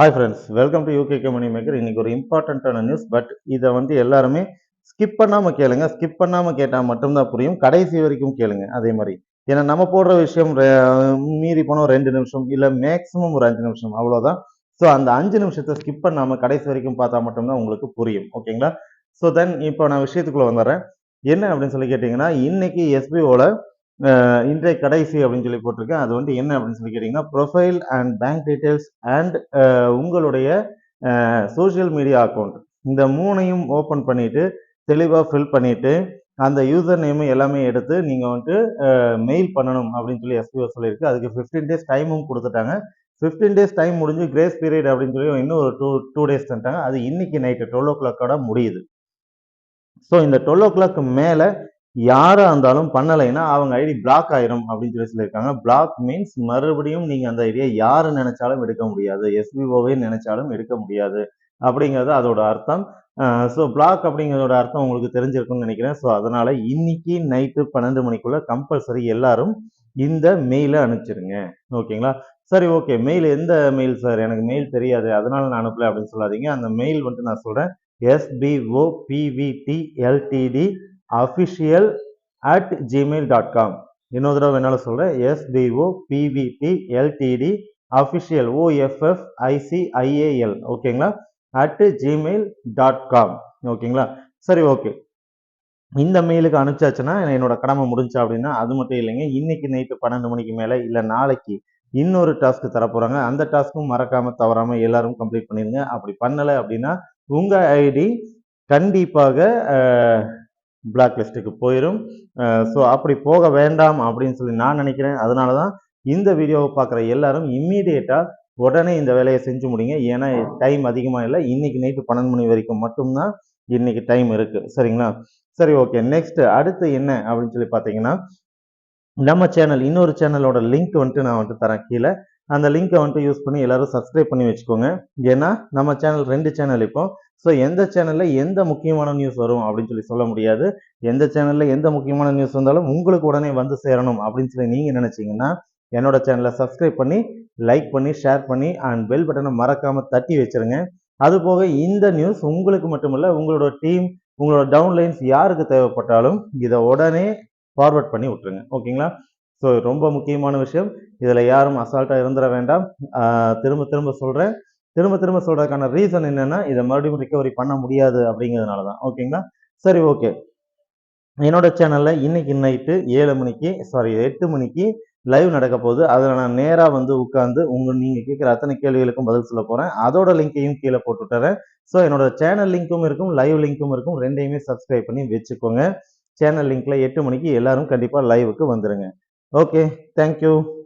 Hi friends welcome to UK money maker இன்னைக்கு ஒரு இம்பார்ட்டண்ட்டான நியூஸ் பட் இதை வந்து எல்லாருமே ஸ்கிப் பண்ணாமல் கேளுங்க. ஸ்கிப் பண்ணாமல் கேட்டால் மட்டும்தான் புரியும். கடைசி வரைக்கும் கேளுங்க. அதே மாதிரி. ஏன்னா நம்ம போடுற விஷயம் மீறி போனோம் ரெண்டு நிமிஷம் இல்லை மேக்ஸிமம் ஒரு அஞ்சு நிமிஷம் அவ்வளோதான் ஸோ அந்த அஞ்சு நிமிஷத்தை ஸ்கிப் பண்ணாமல் கடைசி வரைக்கும் பார்த்தா மட்டும்தான் உங்களுக்கு புரியும். ஓகேங்களா ஸோ தென் இப்போ நான் விஷயத்துக்குள்ளே வந்துடுறேன். என்ன அப்படின்னு சொல்லி கேட்டிங்கன்னா இன்னைக்கு எஸ்பிஓவில் இன்றைய கடைசி அப்படின்னு சொல்லி போட்டிருக்கேன். அது வந்து என்ன அப்படின்னு சொல்லி கேட்டிங்கன்னா profile and bank details and உங்களுடைய சோஷியல் மீடியா அக்கௌண்ட் இந்த மூணையும் ஓப்பன் பண்ணிட்டு தெளிவாக ஃபில் பண்ணிட்டு அந்த யூசர் நேமு எல்லாமே எடுத்து நீங்கள் வந்துட்டு மெயில் பண்ணணும் அப்படின்னு சொல்லி எஸ்பிஓ சொல்லியிருக்கு. அதுக்கு ஃபிஃப்டீன் டேஸ் டைமும் கொடுத்துட்டாங்க. ஃபிஃப்டீன் டேஸ் டைம் முடிஞ்சு கிரேஸ் பீரியட் அப்படின்னு சொல்லி இன்னும் ஒரு டூ டூ டேஸ் தந்துட்டாங்க. அது இன்னைக்கு நைட்டு டுவெல் ஓ கிளாக்கோட முடியுது. ஸோ இந்த டுவெல் ஓ கிளாக் மேலே யாராக இருந்தாலும் பண்ணலைன்னா அவங்க ஐடி பிளாக் ஆயிரும் அப்படின்னு சொல்லி சொல்லியிருக்காங்க. பிளாக் மீன்ஸ் மறுபடியும் நீங்கள் அந்த ஐடியை யார் நினைச்சாலும் எடுக்க முடியாது. எஸ்பிஓவே நினைச்சாலும் எடுக்க முடியாது. அப்படிங்கிறது அதோட அர்த்தம். ஸோ பிளாக் அப்படிங்கிறதோட அர்த்தம் உங்களுக்கு தெரிஞ்சிருக்கும்னு நினைக்கிறேன். ஸோ அதனால இன்னைக்கு நைட்டு பன்னெண்டு மணிக்குள்ள கம்பல்சரி எல்லாரும் இந்த மெயிலை அனுப்பிச்சிருங்க. ஓகேங்களா? சரி ஓகே மெயில் எந்த மெயில் சார் எனக்கு மெயில் தெரியாது. அதனால நான் அனுப்பல அப்படின்னு சொல்லாதீங்க. அந்த மெயில் வந்துட்டு நான் சொல்கிறேன் SPO PVT LTD official at Gmail dot com இன்னொரு தடவை வேணாலும் சொல்கிறேன் SPO PVT LTD official OFF ICIAL ஓகேங்களா அட் ஜிமெயில் டாட் காம் ஓகேங்களா சரி ஓகே இந்த மெயிலுக்கு அனுப்பிச்சாச்சுன்னா என்னோட கடமை முடிஞ்சா அப்படின்னா அது மட்டும் இல்லைங்க. இன்னைக்கு நைட்டு பன்னெண்டு மணிக்கு மேலே இல்லை நாளைக்கு இன்னொரு டாஸ்க் தரப்போகிறாங்க அந்த டாஸ்க்கும் மறக்காமல் தவறாம எல்லாரும் கம்ப்ளீட் பண்ணிடுங்க அப்படி பண்ணலை அப்படின்னா உங்கள் ஐடி கண்டிப்பாக பிளாக் லிஸ்ட்டுக்கு போயிடும் ஸோ அப்படி போக வேண்டாம் அப்படின்னு சொல்லி நான் நினைக்கிறேன். அதனால தான் இந்த வீடியோவை பார்க்குற எல்லாரும் இம்மீடியேட்டாக உடனே இந்த வேலையை செஞ்சு முடிங்க. ஏன்னா டைம் அதிகமாக இல்லை. இன்றைக்கி நைட்டு பன்னெண்டு மணி வரைக்கும் மட்டும்தான் இன்னைக்கு டைம் இருக்குது சரிங்களா? சரி ஓகே நெக்ஸ்ட்டு அடுத்து என்ன அப்படின்னு சொல்லி பார்த்தீங்கன்னா நம்ம சேனல் இன்னொரு சேனலோட லிங்க் வந்துட்டு நான் வந்துட்டு தரேன் கீழே. அந்த லிங்க்கை வந்துட்டு யூஸ் பண்ணி எல்லாரும் சப்ஸ்கிரைப் பண்ணி வச்சுக்கோங்க. ஏன்னா நம்ம சேனல் ரெண்டு சேனல் இப்போ. ஸோ எந்த சேனலில் எந்த முக்கியமான நியூஸ் வரும் அப்படின்னு சொல்லி சொல்ல முடியாது. எந்த சேனலில் எந்த முக்கியமான நியூஸ் வந்தாலும் உங்களுக்கு உடனே வந்து சேரணும் அப்படின்னு சொல்லி நீங்கள் நினச்சிங்கன்னா என்னோட சேனலை சப்ஸ்கிரைப் பண்ணி லைக் பண்ணி ஷேர் பண்ணி அண்ட் பெல் பட்டனை மறக்காமல் தட்டி வச்சிருங்க. அது போக இந்த நியூஸ் உங்களுக்கு மட்டுமல்ல உங்களோட டீம் உங்களோட டவுன்லைன்ஸ் யாருக்கு தேவைப்பட்டாலும் இதை உடனே ஃபார்வர்ட் பண்ணி விட்டுருங்க. ஓகேங்களா ஸோ ரொம்ப முக்கியமான விஷயம். இதில் யாரும் அசால்ட்டாக இருந்துட வேண்டாம். திரும்ப திரும்ப சொல்கிறேன் திரும்ப திரும்ப சொல்கிறதுக்கான ரீசன் என்னென்னா இதை மறுபடியும் ரிகவரி பண்ண முடியாது அப்படிங்கிறதுனால தான். ஓகேங்களா சரி ஓகே என்னோட சேனலில் இன்னைக்கு நைட்டு ஏழு மணிக்கு சாரி எட்டு மணிக்கு லைவ் நடக்க போகுது. அதில் நான் நேராக வந்து உட்காந்து உங்கள் நீங்கள் கேட்குற அத்தனை கேள்விகளுக்கும் பதில் சொல்ல போகிறேன் அதோட லிங்க்கையும் கீழே போட்டுட்டுறேன் ஸோ என்னோட சேனல் லிங்க்கும் இருக்கும் லைவ் லிங்க்கும் இருக்கும். ரெண்டையுமே சப்ஸ்கிரைப் பண்ணி வச்சுக்கோங்க. சேனல் லிங்க்கில் எட்டு மணிக்கு எல்லாரும் கண்டிப்பாக லைவுக்கு வந்துடுங்க okay thank you.